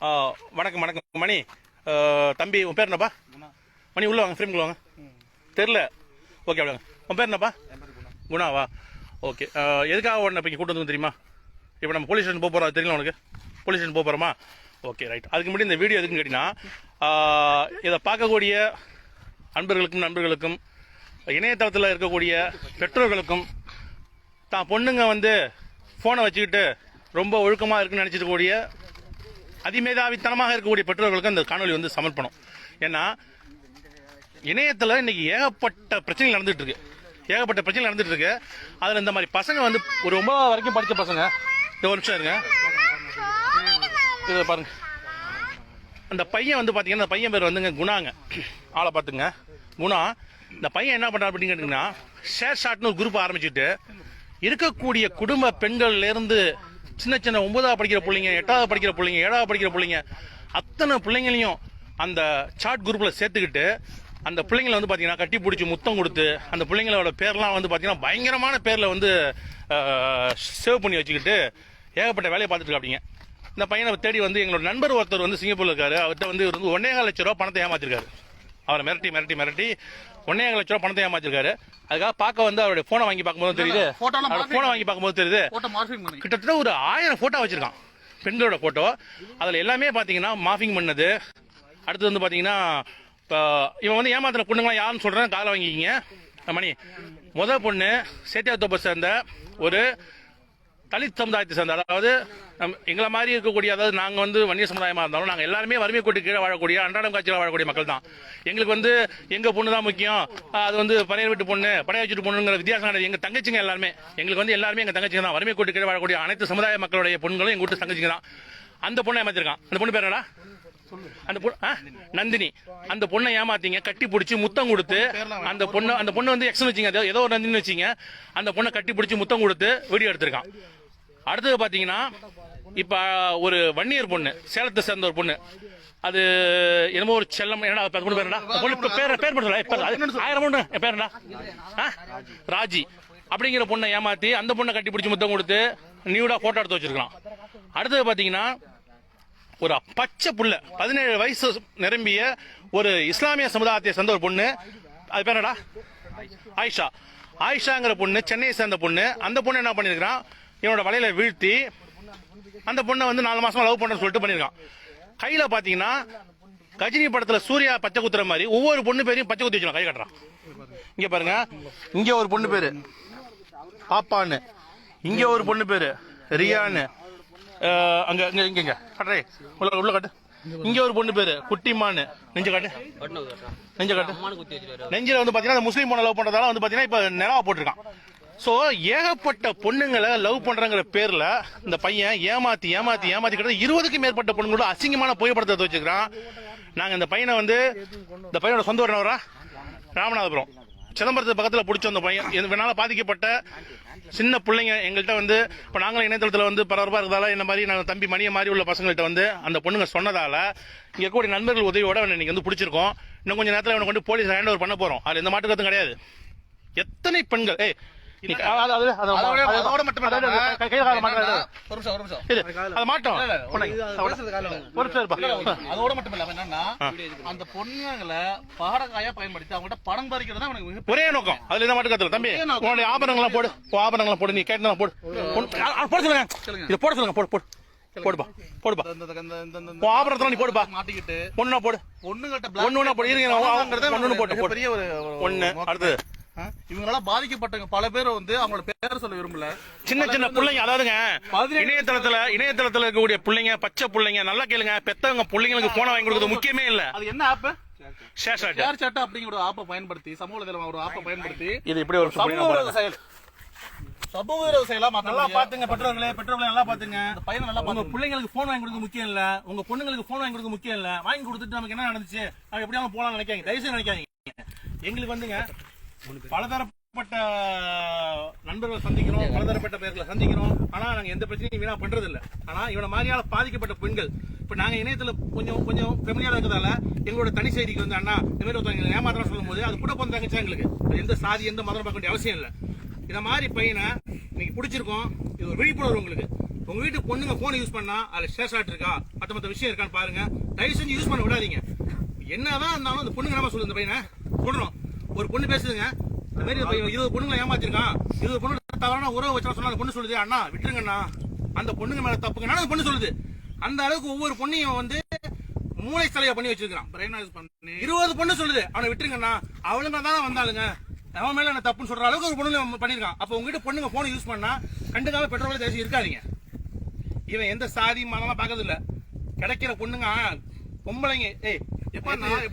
வணக்கம் வணக்கம். மணி தம்பி உன் பேர் என்னப்பா? மணி உள்ள வாங்க ஃப்ரேம்குள்ள வாங்க. தெரில ஓகே அப்படிங்க உன் பேர் என்னப்பா? குணாவா? ஓகே எதுக்காக உடனே இப்போ கூட்டு வந்து தெரியுமா? இப்போ நம்ம போலீஸ் ஸ்டேஷன் போக போகிறோம் தெரியல உனக்கு? போலீஸ் ஸ்டேஷன் போக போகிறோமா ஓகே ரைட் அதுக்கு முன்னாடி இந்த வீடியோ எதுக்குன்னு கேட்டிங்கன்னா இதை பார்க்கக்கூடிய அன்பர்களுக்கும் நண்பர்களுக்கும் இணையதளத்தில் இருக்கக்கூடிய பெற்றோர்களுக்கும் தான் பொண்ணுங்க வந்து ஃபோனை வச்சுக்கிட்டு ரொம்ப ஒழுக்கமாக இருக்குன்னு நினச்சிட்டு கூடிய அதிமேதாவித்தனமாக இருக்கக்கூடிய பெற்றோர்களுக்கு அந்த காணொலி வந்து சமர்ப்பணம். ஏன்னா இணையத்தில் இன்னைக்கு ஏகப்பட்ட பிரச்சனைகள் நடந்துட்டு இருக்கு ஏகப்பட்ட பிரச்சனை நடந்துட்டு இருக்கு அதில் இந்த மாதிரி பசங்க வந்து ஒரு ஒன்பதாவது வரைக்கும் படித்த பசங்க இந்த ஒரு நிமிஷம் இருங்க. இதை பாருங்க. அந்த பையன் வந்து பார்த்தீங்கன்னா அந்த பையன் பேர் வந்துங்க குணாங்க. ஆளை பார்த்துங்க. குணா இந்த பையன் என்ன பண்ணுறாரு அப்படின்னு கேட்டிங்கன்னா ஷேர் ஷாட்னு ஒரு குரூப் ஆரம்பிச்சுட்டு இருக்கக்கூடிய குடும்ப பெண்கள்லேருந்து சின்ன சின்ன ஒன்பதாவது படிக்கிற பிள்ளைங்க எட்டாவது படிக்கிற பிள்ளைங்க ஏழாவது படிக்கிற பிள்ளைங்க அத்தனை பிள்ளைங்களையும் அந்த சாட் குரூப்பில் சேர்த்துக்கிட்டு அந்த பிள்ளைங்களை வந்து பார்த்தீங்கன்னா கட்டி பிடிச்சி முத்தம் கொடுத்து அந்த பிள்ளைங்களோட பேர்லாம் வந்து பார்த்தீங்கன்னா பயங்கரமான பேரில் வந்து சேவ் பண்ணி வச்சுக்கிட்டு ஏகப்பட்ட வேலையை பார்த்துட்டு இருக்காங்க இந்த பையனை தேடி வந்து எங்களோட நண்பர் ஒருத்தர் வந்து சிங்கப்பூரில் இருக்காரு. அவர்கிட்ட வந்து இவர் வந்து லட்ச ரூபா பணத்தை ஏமாத்திருக்காரு. அவரை மிரட்டி மிரட்டி மிரட்டி ஒன்னே லட்ச ரூபா பணத்தை ஏமாத்திருக்காரு. அதுக்காக பார்க்க வந்து அவருடைய போனை வாங்கி பார்க்கும்போது தெரியுது. போனை வாங்கி பார்க்கும்போது தெரியுது. கிட்டத்தட்ட ஒரு ஆயிரம் போட்டோ வச்சிருக்கான். பெண்களோட போட்டோ அதுல எல்லாமே பாத்தீங்கன்னா மாஃபிங் பண்ணது. அடுத்து வந்து பாத்தீங்கன்னா இப்போ இவன் வந்து ஏமாத்துற பொண்ணுங்களாம் யாருன்னு சொல்றேன். காலை வாங்கிக்கிங்க. மணி. முத பொண்ணு சேத்தியாத்தோப்பை சேர்ந்த ஒரு தலித் சமுதாயத்தை சேர்ந்த அதாவது நம் எங்களை மாதிரி இருக்கக்கூடிய அதாவது நாங்கள் வந்து வன்னிய சமுதாயமாக இருந்தாலும் நாங்கள் எல்லாருமே வறுமை கோட்டு கீழே வாழக்கூடிய அன்றாடம் காட்சியில் வாழக்கூடிய மக்கள் தான். எங்களுக்கு வந்து எங்கள் பொண்ணு தான் முக்கியம். அது வந்து பழைய வீட்டு பொண்ணு பழைய வச்சுட்டு பொண்ணுங்கிற வித்தியாசம் கிடையாது. எங்கள் தங்கச்சிங்க எல்லாருமே. எங்களுக்கு வந்து எல்லாருமே எங்கள் தங்கச்சிங்க தான். வறுமை கோட்டு கீழே வாழக்கூடிய அனைத்து சமுதாய மக்களுடைய பொண்களும் எங்கள் வீட்டு தங்கச்சிங்க தான். அந்த பொண்ணை ஏமாத்திருக்கான். அந்த பொண்ணு பேர் என்னடா? அந்த பொண்ணு ஆ? நந்தினி. அந்த பொண்ணை ஏமாத்தீங்க கட்டி பிடிச்சி முத்தம் கொடுத்து அந்த பொண்ணு அந்த பொண்ணு வந்து எக்ஸன் வச்சிங்க ஏதோ ஒரு நந்தினி வச்சிங்க அந்த பொண்ணை கட்டி பிடிச்சி முத்தம் கொடுத்து வீடியோ எடுத்திருக்கான். அடுத்தது பார்த்தீங்கன்னா இப்போ ஒரு வன்னியர் பொண்ணு சேலத்தை சேர்ந்த ஒரு பொண்ணு. அது என்னமோ ஒரு செல்லம் என்னடா பொண்ணு பேர் பொண்ணு பேர் பேர் மட்டும் அது ஆயிரம் பொண்ணு என் பேர் என்ன ஆ? ராஜி. அப்படிங்கிற பொண்ணை ஏமாத்தி அந்த பொண்ணை கட்டி பிடிச்சி முத்தம் கொடுத்து நியூடா போட்டோ எடுத்து வச்சிருக்கலாம் அடுத்தது பார்த்தீங்கன்னா ஒரு பச்சை புள்ள பதினேழு வயசு நிரம்பிய ஒரு இஸ்லாமிய சமுதாயத்தை சேர்ந்த ஒரு பொண்ணு. அது பேர் என்னடா? ஆயிஷா. ஆயிஷாங்கிற பொண்ணு சென்னையை சேர்ந்த பொண்ணு. அந்த பொண்ணு என்ன பண்ணிருக்கான் இவனோட வலையில வீழ்த்தி அந்த பொண்ணை வந்து நாலு மாசமா லவ் பண்றேன்னு சொல்லிட்டு பண்ணியிருக்கான். கையில பாத்தீங்கன்னா கஜினி படத்துல சூர்யா பச்சை குத்துற மாதிரி ஒவ்வொரு பொண்ணு பேரையும் பச்சை குத்தி வச்சிடும் கை கட்டுறான். இங்க பாருங்க. இங்க ஒரு பொண்ணு பேரு. பாப்பான்னு. இங்க ஒரு பொண்ணு பேரு. ரியான்னு. அங்க இங்க இங்க இங்க. கட்டுறே. உள்ள உள்ள காட்டு. இங்க ஒரு பொண்ணு பேரு. குட்டிமான்னு நெஞ்ச காட்டு. நெஞ்ச காட்டு. நெஞ்சில வந்து பாத்தீங்கன்னா அந்த முஸ்லீம் லவ் பண்றதால வந்து பாத்தீங்கன்னா இப்ப நிலவா போட்டிருக்கான். ஸோ ஏகப்பட்ட பொண்ணுங்களை லவ் பண்றங்கிற பேர்ல இந்த பையன் ஏமாத்தி ஏமாத்தி ஏமாத்தி கிட்ட இருபதுக்கும் மேற்பட்ட பொண்ணுங்களோட அசிங்கமான புகைப்படத்தை வச்சுக்கிறான். நாங்க இந்த பையனை வந்து இந்த பையனோட சொந்த ஊர்? ராமநாதபுரம். சிதம்பரத்து பக்கத்தில் பிடிச்ச அந்த பையன். வேணால பாதிக்கப்பட்ட சின்ன பிள்ளைங்க எங்கள்கிட்ட வந்து இப்போ நாங்களும் இணையதளத்தில் வந்து பரபரப்பாக இருக்கிறதால என்ன மாதிரி நாங்கள் தம்பி மணியை மாதிரி உள்ள பசங்கள்கிட்ட வந்து அந்த பொண்ணுங்க சொன்னதால இங்கே கூட நண்பர்கள் உதவியோட அவனை இன்னைக்கு வந்து பிடிச்சிருக்கோம். இன்னும் கொஞ்சம் நேரத்தில் அவனை கொண்டு போலீஸ் ஹேண்ட் ஓவர் பண்ண போகிறோம் அது எந்த மாட்டுக்கத்தும் கிடையாது. எத்தனை பெண்கள் ஏய் அதோட மட்டும் மாட்டோம். பொண்ணை. மட்டும் இல்லாம என்னன்னா அந்த பொண்ணுங்களை பாடகாயா பயன்படுத்தி அவங்கள்ட்ட பணம் பறிக்கிறது அவனுக்கு ஒரே நோக்கம். அதுல என்ன மாட்டு கத்துல தம்பி. உன்னுடைய ஆபரணங்கள்லாம் போடு. நீ கேட்டு போடு. போட சொல்லுங்க. இதை போட சொல்லுங்க. போடு போடு. போடுப்பா போடுப்பா. ஆபரணத்தெல்லாம் நீ போடுப்பா. மாட்டிக்கிட்டு ஒண்ணுனா போடு. பொண்ணுகிட்ட ஒண்ணு ஒண்ணா போடு. இருங்க ஒண்ணு போட்டு போடு. பெரிய ஒரு. அடுத்தது. ஆ? இவங்களால பாதிக்கப்பட்டவங்க பல பேர் வந்து அவங்களோட பேர் சொல்ல விரும்பல. சின்ன சின்ன பிள்ளைங்க அதாவதுங்க இணையதளத்துல இணையதளத்துல இருக்கக்கூடிய பிள்ளைங்க பச்சை பிள்ளைங்க நல்லா கேளுங்க பெத்தவங்க பிள்ளைங்களுக்கு போன வாங்கி கொடுக்கறது முக்கியமே இல்ல. அது என்ன app ShareChat ShareChat அப்படிங்கிற ஒரு ஆப்பை பயன்படுத்தி சமூக வலைதளம் ஒரு ஆப்பை பயன்படுத்தி இது இப்படி ஒரு சமூக செயல் சமூக செயலா நல்லா பாத்துங்க பெற்றோர்களே பெற்றோர்களே நல்லா பாத்துங்க. பையனை நல்லா உங்க பிள்ளைங்களுக்கு போன் வாங்கி கொடுக்க முக்கியம் இல்ல. உங்க பொண்ணுங்களுக்கு போன் வாங்கி கொடுக்க முக்கியம் இல்ல. வாங்கி கொடுத்துட்டு நமக்கு என்ன நடந்துச்சு? நம்ம எப்படியாவது போலாம் நினைக்காங்க தயவு செய்து நினைக்காதீங்க. எங்களுக்கு வந்துங்க பலதரப்பட்ட நண்பர்கள் சந்திக்கிறோம் பலதரப்பட்ட பேர்களை சந்திக்கிறோம். ஆனா நாங்க எந்த பிரச்சனையும் வீணா பண்றது இல்ல ஆனா இவன மாதிரியால பாதிக்கப்பட்ட பெண்கள் இப்ப நாங்க இணையத்துல கொஞ்சம் கொஞ்சம் ஃபெமிலியா இருக்கிறதால எங்களோட தனி செய்திக்கு வந்து அண்ணா இந்த மாதிரி ஒருத்தவங்க ஏமாத்திரம் சொல்லும் போது அது கூட போன தங்கச்சா எங்களுக்கு? எந்த சாதி எந்த மதம் பார்க்க வேண்டிய அவசியம் இல்ல. இந்த மாதிரி பையனை இன்னைக்கு பிடிச்சிருக்கோம். இது ஒரு விழிப்புணர்வு உங்களுக்கு. உங்க வீட்டு பொண்ணுங்க போன் யூஸ் பண்ணா அதுல ஷேர்ஷாட் இருக்கா? மத்த மத்த விஷயம் இருக்கான்னு பாருங்க. தயவு செஞ்சு யூஸ் பண்ண விடாதீங்க. என்னதான் இருந்தாலும் அந்த பொண்ணுங்க நம்ம சொல்லுங்க இந்த பையனை? சொல்றோம். ஒரு பொண்ணு பேசுதுங்க. இந்த மாதிரி இருபது பொண்ணுங்களை ஏமாத்திருக்கான். இருபது பொண்ணு தவறான உறவு வச்சா சொன்னா அந்த பொண்ணு சொல்லுது அண்ணா விட்டுருங்கண்ணா. அந்த பொண்ணுங்க மேல தப்புங்கண்ணா அந்த பொண்ணு சொல்லுது. அந்த அளவுக்கு ஒவ்வொரு பொண்ணையும் வந்து மூளை தலையை பண்ணி வச்சிருக்கான் பிரைனாய்ஸ் யூஸ் பண்ணி. இருபது பொண்ணு சொல்லுது அவனை விட்டுருங்கண்ணா. அவளுங்க தான் வந்தாளுங்க. அவன் மேல என்ன தப்புன்னு சொல்ற அளவுக்கு ஒரு பொண்ணு பண்ணிருக்கான் அப்ப உங்ககிட்ட பொண்ணுங்க போன் யூஸ் பண்ணா கண்டுக்காம பெட்ரோல் தேசி இருக்காதீங்க. இவன் எந்த சாதி மதம்லாம் பார்க்கறது இல்ல கிடைக்கிற பொண்ணுங்க பொம்பளைங்க. ஏய் எப்ப நான்